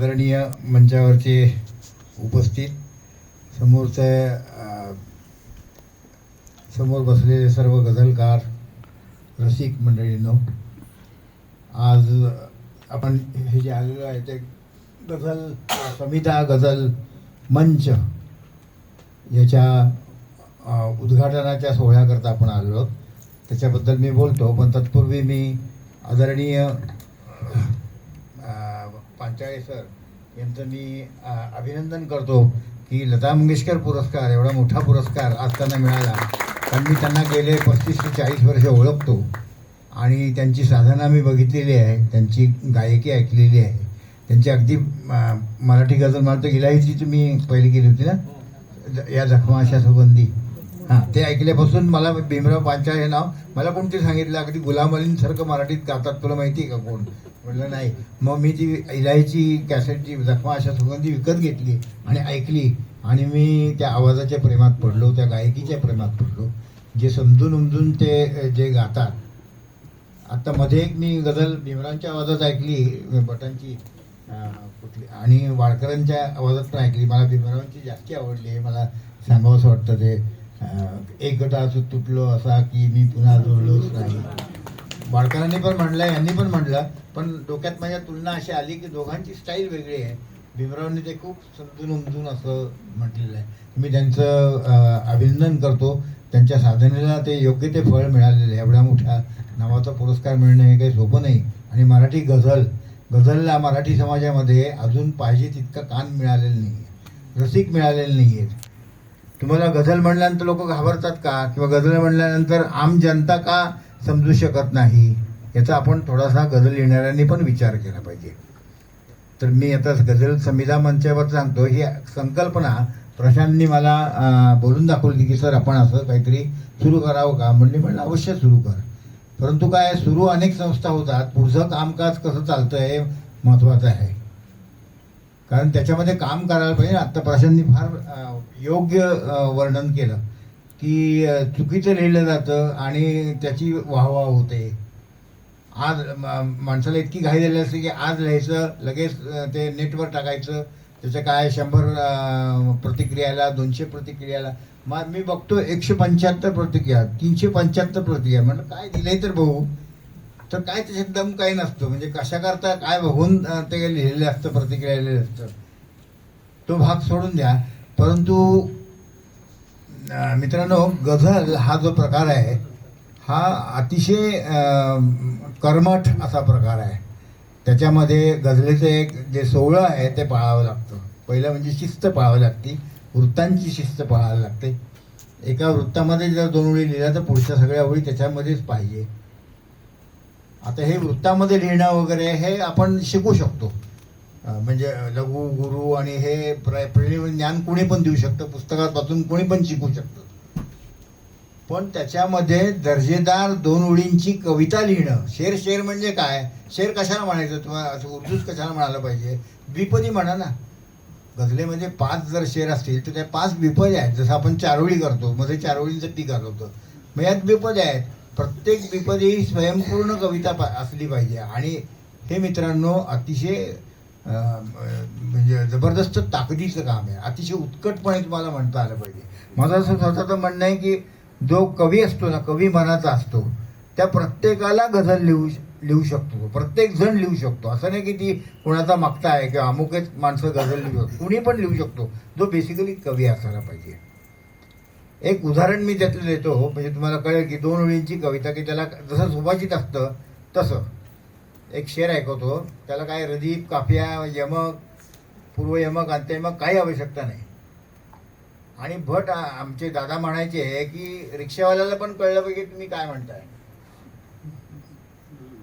आदरणीय मंचावरचे उपस्थित समोरचे समोर बसलेले सर्व गझलकार रसिक मंडळींनो आज आपण हे जे आलेलो आहे ते गझल समिता गझल मंच याच्या उद्घाटनाच्या सोहळ्याकरता आपण आलो आहोत त्याच्याबद्दल मी बोलतो पण तत्पूर्वी मी आदरणीय पांचाळे सर यांचं मी अभिनंदन करतो की लता मंगेशकर पुरस्कार एवढा मोठा पुरस्कार आज त्यांना मिळाला. कारण मी त्यांना गेले पस्तीस ते चाळीस वर्ष ओळखतो. आणि त्यांची साधना मी बघितलेली आहे त्यांची गायकी ऐकलेली आहे. त्यांची अगदी मराठी गझल मला तर इलाहीची तुम्ही पहिली केली होती ना? या जखमा अशा सुगंधी. हां ते ऐकल्यापासून मला भीमराव पांचाळ हे नाव मला कोणते सांगितलं? अगदी गुलाम अलींसारखं मराठीत गातात तुला माहिती आहे का कोण? म्हटलं नाही. मग मी ती इलायची कॅसेटची जखमा अशा सुगंधी विकत घेतली आणि ऐकली. आणि मी त्या आवाजाच्या प्रेमात पडलो त्या गायकीच्या प्रेमात पडलो. जे समजून उमजून ते जे गातात. आता मध्ये एक मी गझल भीमरांच्या आवाजात ऐकली भटांची कुठली आणि वाडकरांच्या आवाजात पण ऐकली. मला भीमरावांची जास्ती आवडली आहे. मला सांगावंसं वाटतं ते एक गट असं तुटलो असा की मी पुन्हा जोडलोच नाही. बाळकरांनी पण म्हणलं यांनी पण म्हणलं पण डोक्यात माझ्या तुलना अशी आली की दोघांची स्टाईल वेगळी आहे. भीमरावने ते खूप समजून उमजून असं म्हटलेलं आहे. मी त्यांचं अभिनंदन करतो. त्यांच्या साधनेला ते योग्य ते फळ मिळालेलं आहे. एवढ्या मोठ्या नावाचा पुरस्कार मिळणं हे काही सोपं नाही. आणि मराठी गझल गझलला मराठी समाजामध्ये अजून पाहिजे तितकं कान मिळालेलं नाही आहे रसिक मिळालेलं नाही आहेत तुम्हाला गझल म्हणल्यानंतर लोक घाबरतात का? किंवा गझल म्हणल्यानंतर आम जनता का समजू शकत नाही याचा आपण थोडासा गझल लिहिणाऱ्यांनी पण विचार केला पाहिजे. तर मी आता गझल संविधा मंचावर सांगतो ही संकल्पना प्रशांतनी मला बोलून दाखवली की सर आपण असं काहीतरी सुरू करावं का? म्हणले म्हणलं अवश्य सुरू कर. परंतु काय सुरू अनेक संस्था होतात पुढचं कामकाज कसं चालतं हे महत्त्वाचं आहे. कारण त्याच्यामध्ये काम करायला पाहिजे. आत्ता प्रशांतनी फार योग्य वर्णन केलं. की चुकीचं लिहिलं जातं आणि त्याची वाहवा होते. आज माणसाला इतकी घाई झाली असते की आज लिहायचं लगेच ते नेटवर टाकायचं त्याचं काय शंभर प्रतिक्रियाला दोनशे प्रतिक्रियाला. मग मी बघतो एकशे पंच्याहत्तर प्रतिक्रिया तीनशे पंच्याहत्तर प्रतिक्रिया. म्हणलं काय दिलंय तर भाऊ तर काय त्याच्यात दम काही नसतो. म्हणजे कशा करता काय बघून ते लिहिलेलं असतं प्रतिक्रिया लिहिलेलं असतं. तो भाग सोडून द्या. परंतु मित्रांनो गझल हा जो प्रकार आहे हा अतिशय कर्मठ असा प्रकार आहे. त्याच्यामध्ये गझलेचं एक जे सोहळं आहे ते पाळावं लागतं. पहिलं म्हणजे शिस्त पाळावी लागते. वृत्तांची शिस्त पाळावी लागते. एका वृत्तामध्ये जर दोन ओळी लिहिल्या तर पुढच्या सगळ्या ओळी त्याच्यामध्येच पाहिजे. आता हे वृत्तामध्ये लिहिणं वगैरे हे आपण शिकू शकतो. म्हणजे लघु गुरु आणि हे प्र म्हणजे ज्ञान कोणी पण देऊ शकतं पुस्तकात वाचून कोणी पण शिकू शकतं. पण त्याच्यामध्ये दर्जेदार दोन ओळींची कविता लिहिणं शेर शेर म्हणजे काय? शेर कशाला म्हणायचं? तुम्हाला असं उर्दूच कशाला म्हणायला पाहिजे? द्विपदी म्हणा ना. गझलेमध्ये पाच जर शेर असतील तर त्या पाच विपद आहेत. जसं आपण चारोळी करतो मध्ये चारोळींचं पीक करतो मग यात विपद आहेत. प्रत्येक विपद ही स्वयंपूर्ण कविता पा- असली पाहिजे. आणि हे मित्रांनो अतिशय म्हणजे जबरदस्त ताकदीचं काम आहे. अतिशय उत्कटपणे तुम्हाला म्हणता आलं पाहिजे. माझं असं स्वतःचं म्हणणं आहे की जो कवी असतो ना कवी मनाचा असतो त्या प्रत्येकाला गझल लिहू लिहू शकतो. प्रत्येक जण लिहू शकतो. असं नाही की ती कोणाचा मागता आहे किंवा अमुकच माणसं गझल लिहू शकतो. कुणी पण लिहू शकतो. जो बेसिकली कवी असायला पाहिजे. एक उदाहरण मी त्यातलं देतो. म्हणजे तुम्हाला कळेल की दोन ओळींची कविता की त्याला जसं सुभाषित असतं तसं. एक शेर ऐकवतो त्याला काय रदीप काफिया यमक पूर्व यमक अंत्ययमक काही आवश्यकता नाही. आणि भट आमचे दादा म्हणायचे की रिक्षावाल्याला पण कळलं पाहिजे तुम्ही काय म्हणताय.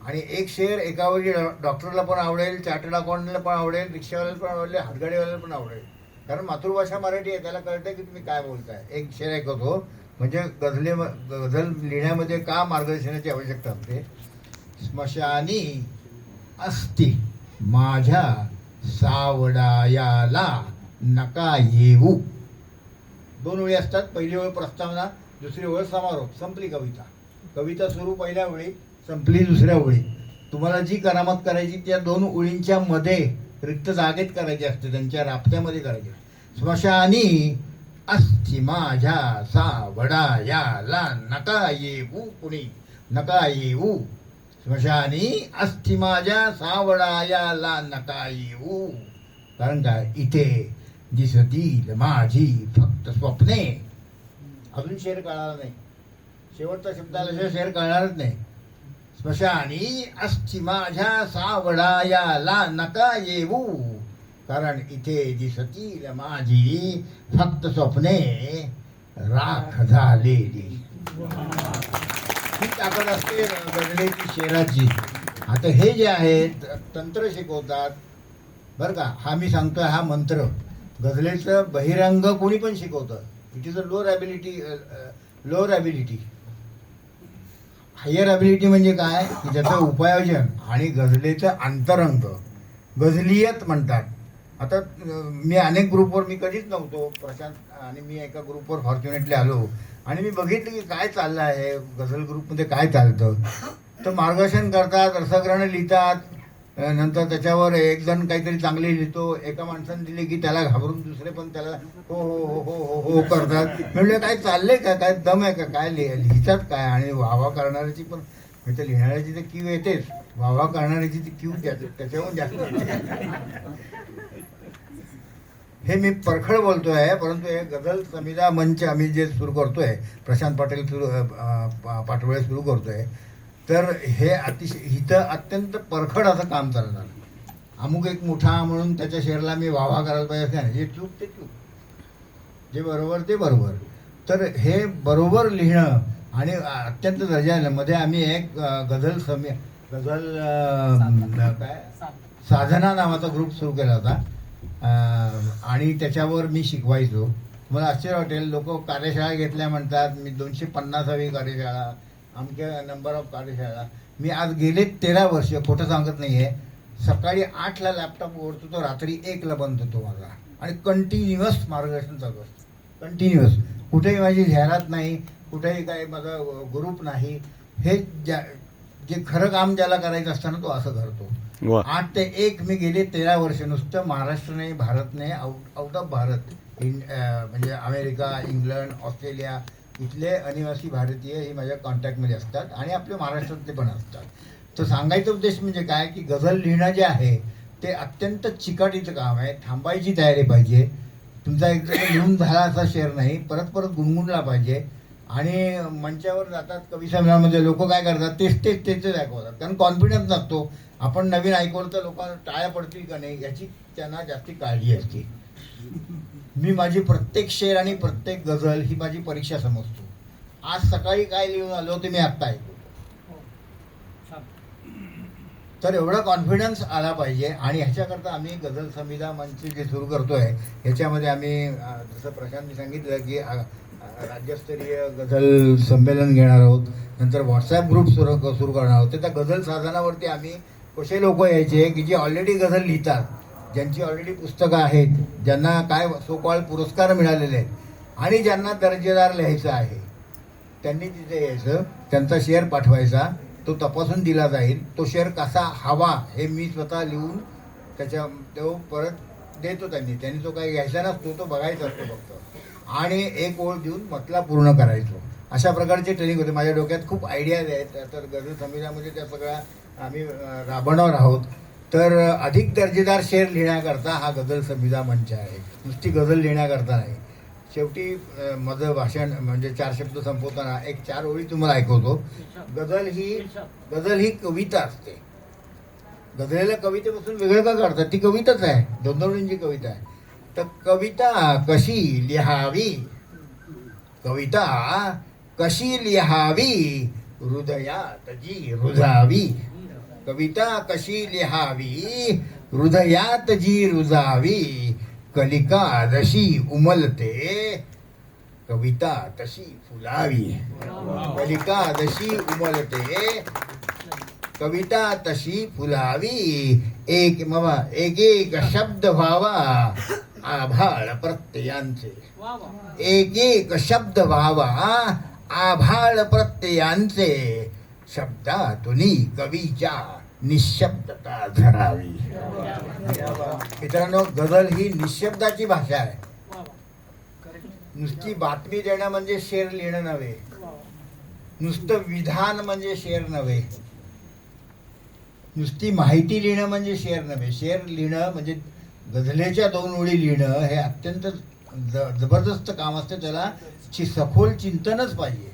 आणि एक शेर एका वेळी डॉ- डॉक्टरला पण आवडेल चार्टर्ड अकाउंटला पण आवडेल रिक्षावाल्याला पण आवडेल हातगाडीवाल्याला पण आवडेल. कारण मातृभाषा मराठी आहे त्याला कळतं की तुम्ही काय बोलताय. एक शेर ऐकवतो म्हणजे गझले गझल लिहिण्यामध्ये का मार्गदर्शनाची आवश्यकता असते? स्मशानी असती. माझ्या सावडायाला नका येऊ. दोन ओळी असतात. पहिली वेळ प्रस्तावना दुसरी ओळ समारोप. संपली कविता. कविता सुरू पहिल्या वेळी संपली दुसऱ्या ओळी. तुम्हाला जी करामत करायची त्या दोन ओळींच्या मध्ये रिक्त जागेत करायची असते. त्यांच्या राफ्त्यामध्ये करायची स्मशानी अस्थि माझ्या सावडायाला. नका येऊ कुणी. नका येऊ स्मशानी अस्थि माझ्या सावडा याला नका येऊ कारण काय? इथे दिसतील माझी फक्त स्वप्ने. अजून शेर कळणार नाही. शेवटचा शब्दाला आल्याशिवाय शेर कळणारच नाही. स्मशानी अस्थि माझ्या सावळायाला नका येऊ कारण इथे दिसतील माझी फक्त स्वप्ने. राख झालेली. ही ताकद असते गजलेची शेराची आता हे जे आहेत तंत्र शिकवतात. बरं का हा मी सांगतो हा मंत्र. गझलेचं बहिरंग कोणी पण शिकवतं. It is a lower ability lower ability higher ability म्हणजे काय? की ज्याचं उपायोजन आणि गझलेचं अंतरंग. गझलियत म्हणतात. आता मी अनेक ग्रुपवर मी कधीच नव्हतो. प्रशांत आणि मी एका ग्रुपवर फॉर्च्युनेटली आलो. आणि मी बघितलं की काय चाललं आहे? गझल ग्रुपमध्ये काय चालतं? तर मार्गदर्शन करतात रसग्रहण लिहितात. नंतर त्याच्यावर एक जण काहीतरी चांगले लिहितो. एका माणसाने दिले की त्याला घाबरून दुसरे पण त्याला हो हो हो हो हो हो करतात. म्हणजे काय चाललंय का? काय दम आहे का? काय लिहितात काय? आणि वावा करणाऱ्याची पण म्हणजे लिहिणाऱ्याची तर क्यू येतेच. वावा करणाऱ्याची ती क्यू त्याच्याहून जास्त. हे मी परखड बोलतोय परंतु हे गझल समिदा मंच आम्ही जे सुरू करतोय प्रशांत पाटील सुरू अं, पा- पाटोळे सुरू करतोय तर हे अतिशय इथं अत्यंत परखड असं काम चालणार अमुक एक मोठा म्हणून त्याच्या शेअरला मी वावा करायला पाहिजे असं नाही. जे चूक ते चूक. जे बरोबर ते बरोबर. तर हे बरोबर लिहिणं आणि अत्यंत दर्जानं मध्ये आम्ही एक गझल समी गझल काय? साधना नावाचा ग्रुप सुरू केला होता. आणि त्याच्यावर मी शिकवायचो. मला आश्चर्य वाटेल लोक कार्यशाळा घेतल्या म्हणतात मी दोनशे पन्नासावी कार्यशाळा आमच्या नंबर ऑफ कार्यशाळा. मी आज गेले तेरा वर्ष खोटं सांगत नाही आहे सकाळी आठला लॅपटॉप ओढतो तो रात्री एकला बंद होतो माझा. आणि कंटिन्युअस मार्गदर्शन चालू असतं. कंटिन्युअस कुठेही माझी जाहिरात नाही कुठेही काही माझा ग्रुप नाही. हे ज्या जे खरं काम ज्याला करायचं असतं ना तो असं करतो. आठ ते एक मी गेले तेरा वर्ष नुसतं महाराष्ट्र नाही भारत नाही आउट आउट ऑफ भारत म्हणजे अमेरिका इंग्लंड ऑस्ट्रेलिया इथले अनिवासी भारतीय हे माझ्या कॉन्टॅक्टमध्ये असतात आणि आपले महाराष्ट्रातले पण असतात. तर सांगायचा उद्देश म्हणजे काय की गझल लिहिणं जे आहे ते अत्यंत चिकाटीचं काम आहे. थांबायची तयारी पाहिजे. तुमचा एकदा लिहून झाला असा शेअर नाही. परत परत गुणगुणला पाहिजे. आणि मंचावर जातात कवी लोक काय करतात तेच तेच तेच ऐकवतात कारण कॉन्फिडन्स नसतो. आपण नवीन ऐकवलं तर लोकांना टाळ्या पडतील का नाही याची त्यांना जास्ती काळजी असते. मी माझी प्रत्येक शेर आणि प्रत्येक गझल ही माझी परीक्षा समजतो. आज सकाळी काय लिहून आलो ते मी आत्ता ऐकू तर एवढा कॉन्फिडन्स आला पाहिजे आणि ह्याच्याकरता आम्ही गझल संविधा मंच जे सुरू करतोय ह्याच्यामध्ये आम्ही जसं प्रशांतनी सांगितलं की राज्यस्तरीय गझल संमेलन घेणार आहोत. नंतर व्हॉट्सॲप ग्रुप सुरू सुरू करणार आहोत. तर त्या गझल साधनावरती आम्ही कसे लोक यायचे की जे ऑलरेडी गझल लिहितात ज्यांची ऑलरेडी पुस्तकं आहेत ज्यांना काय सोकॉल पुरस्कार मिळालेले आहेत आणि ज्यांना दर्जेदार लिहायचं आहे त्यांनी तिथे यायचं त्यांचा शेअर पाठवायचा तो तपासून दिला जाईल तो शेअर कसा हवा हे मी स्वतः लिहून त्याच्या तो परत देतो त्यांनी. त्यांनी तो काही घ्यायचा नसतो तो बघायचा असतो फक्त. आणि एक ओळ देऊन मतला पूर्ण करायचो. अशा प्रकारचे ट्रेनिंग होते. माझ्या डोक्यात खूप आयडियाज आहेत तर गझल संविधामध्ये म्हणजे त्या सगळ्या आम्ही राबवणार आहोत. तर अधिक दर्जेदार शेर लिहिण्याकरता हा गझल संविधा मंच आहे. नुसती गझल लिहिण्याकरता नाही. शेवटी माझं भाषण म्हणजे चार शब्द संपवताना एक चार ओळी तुम्हाला ऐकवतो. गझल ही गझल ही कविता असते. गझलेला कवितेपासून वेगळं का करतात ती कविताच आहे. दोन दोन कविता आहे. तर कविता कशी लिहावी? कविता कशी लिहावी? हृदयात जी रुजावी। कविता कशी लिहावी? हृदयात जी रुजावी। कलिका जशी उमलते। कविता तशी फुलावी। कलिका जशी उमलते। कविता तशी फुलावी। एक मवा एक एक शब्द व्हावा। आभाळ प्रत्ययांचे. एक एक शब्द व्हावा आभाळ प्रत्ययांचे. शब्दातुनी कवीच्या निशब्दता धरावी. मित्रांनो गझल ही निशब्दाची भाषा आहे. नुसती बातमी देणं म्हणजे शेर लिहिणं नव्हे. नुसतं विधान म्हणजे शेर नव्हे. नुसती माहिती लिहिणं म्हणजे शेर नव्हे. शेर लिहिणं म्हणजे गझलेच्या दोन ओळी लिहिणं हे अत्यंत ज- जबरदस्त काम असतं. त्याला ची सखोल चिंतनच पाहिजे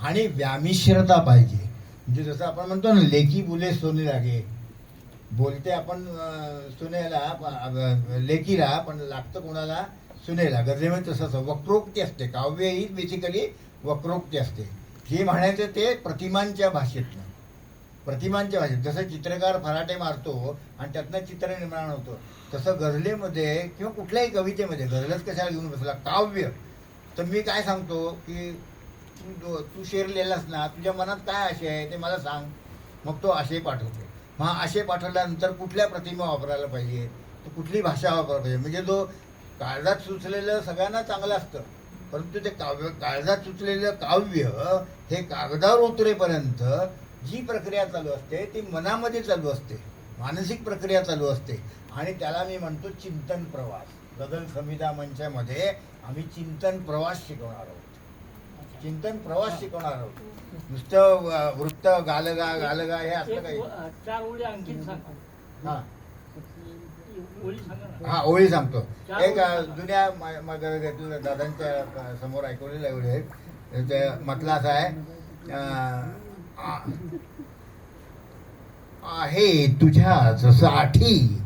आणि व्यामिश्रता पाहिजे. म्हणजे जसं आपण म्हणतो ना लेखी बुले सोने लागे. बोलते आपण सुनेला लेखीला पण लागतं कोणाला? सुनेला. गझलेमध्ये तसं असं वक्रोक्ती असते. काव्य ही बेसिकली वक्रोक्ती असते. हे म्हणायचं ते प्रतिमांच्या भाषेतनं. प्रतिमांच्या भाषेत जसं चित्रकार फराटे मारतो आणि त्यातनं चित्र निर्माण होतं. तसं गझलेमध्ये किंवा कुठल्याही कवितेमध्ये गझलच कशाला घेऊन बसला? काव्य. तर मी काय सांगतो की तू तू शेर लिहिलास ना तुझ्या मनात काय आशय आहे ते मला सांग. मग तो आशय पाठवतो. मग आशय पाठवल्यानंतर कुठल्या प्रतिमा वापरायला पाहिजे? तो कुठली भाषा वापरायला पाहिजे? म्हणजे जो काळजात सुचलेलं सगळ्यांना चांगलं असतं. परंतु ते काव्य काळजात सुचलेलं काव्य हे कागदावर उतरेपर्यंत जी प्रक्रिया चालू असते ती मनामध्ये चालू असते. मानसिक प्रक्रिया चालू असते. आणि त्याला मी म्हणतो चिंतन प्रवास. गगन संविधा मंचामध्ये आम्ही चिंतन प्रवास शिकवणार आहोत. चिंतन प्रवास शिकवणार आहोत. नुसतं वृत्त गालगा गालगा हे असलं काही. चार ओळी आणखीन सांगा. हा. हा ओळी सांगतो. एक. जुन्या दादांच्या समोर ऐकवलेलं एवढे. आहेत. असं आहे आहे तुझ्या जसाठी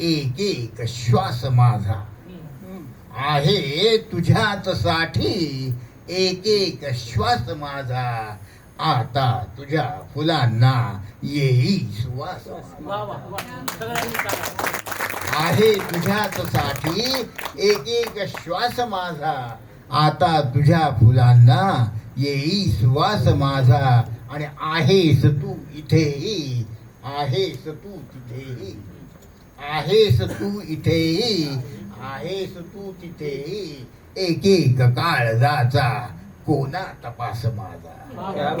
एक एक श्वास माझा. आहे तुझ्याच साठी एक एक श्वास माझा. आता तुझ्या फुलांना येई सुवास आहे तुझ्याच साठी एक एक श्वास माझा. आता तुझ्या फुलांना येई सुवास माझा. आणि आहेस तू इथेही आहेस तू तिथेही आहेस तू इथेही आहेस तू तिथेही एक एक काळजाचा कोणा तपास माझा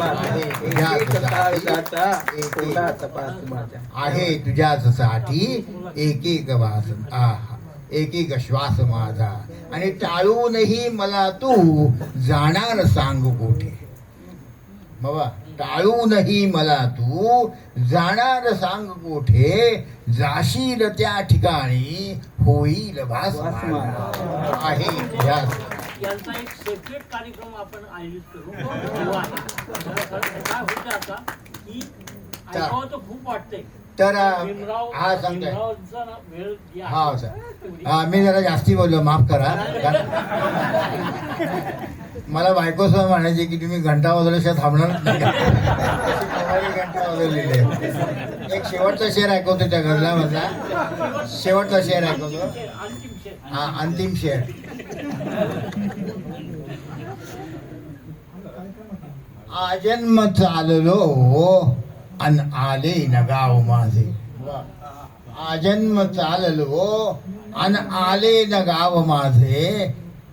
आहे. तुझ्याच साठी एक कोणा एक तपास माझा. आहे तुझ्याच साठी एक एक वास एक एक श्वास माझा आणि टाळूनही मला तू जाणार सांग कोठे बाबा टाळूनही मला तू जाणार सांग कोठे जाशील त्या ठिकाणी होईल भास. आहे तुझ्याच यांचा एक सेपरेट कार्यक्रम आपण आयोजित करू काय होतं आता की ऐकावं तर खूप वाटतंय तर हा सांगतोय. भीमरावचा ना वेळ जे आहे, हा सर. हा मी जरा जास्ती बोललो माफ करा. मला बायको सुद्धा म्हणायचे की तुम्ही घंटा वाजवल्याशिवाय थांबणार घंटा वाजवलेली आहे. एक शेवटचा शेर ऐकवतो त्या गजलामधला शेवटचा शेर ऐकवतो. हा अंतिम शेर. आजन्म चाललो अन आले न गाव माझे आजन्म चाललो अन आले न गाव माझे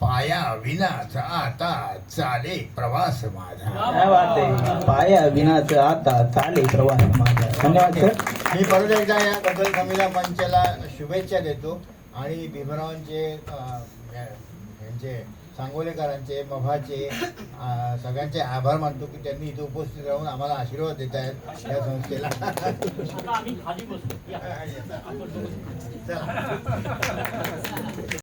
पाया विनाचा आता चाले प्रवास माझा पाया विनाच आता चाले प्रवास माझा धन्यवाद सर मी परत एकदा या गझल कमीला मंचाला शुभेच्छा देतो आणि भीमरावांचे यांचे सांगोलेकरांचे मभाचे अं, सगळ्यांचे आभार मानतो की त्यांनी इथे उपस्थित राहून आम्हाला आशीर्वाद देत आहेत या संस्थेला. चला.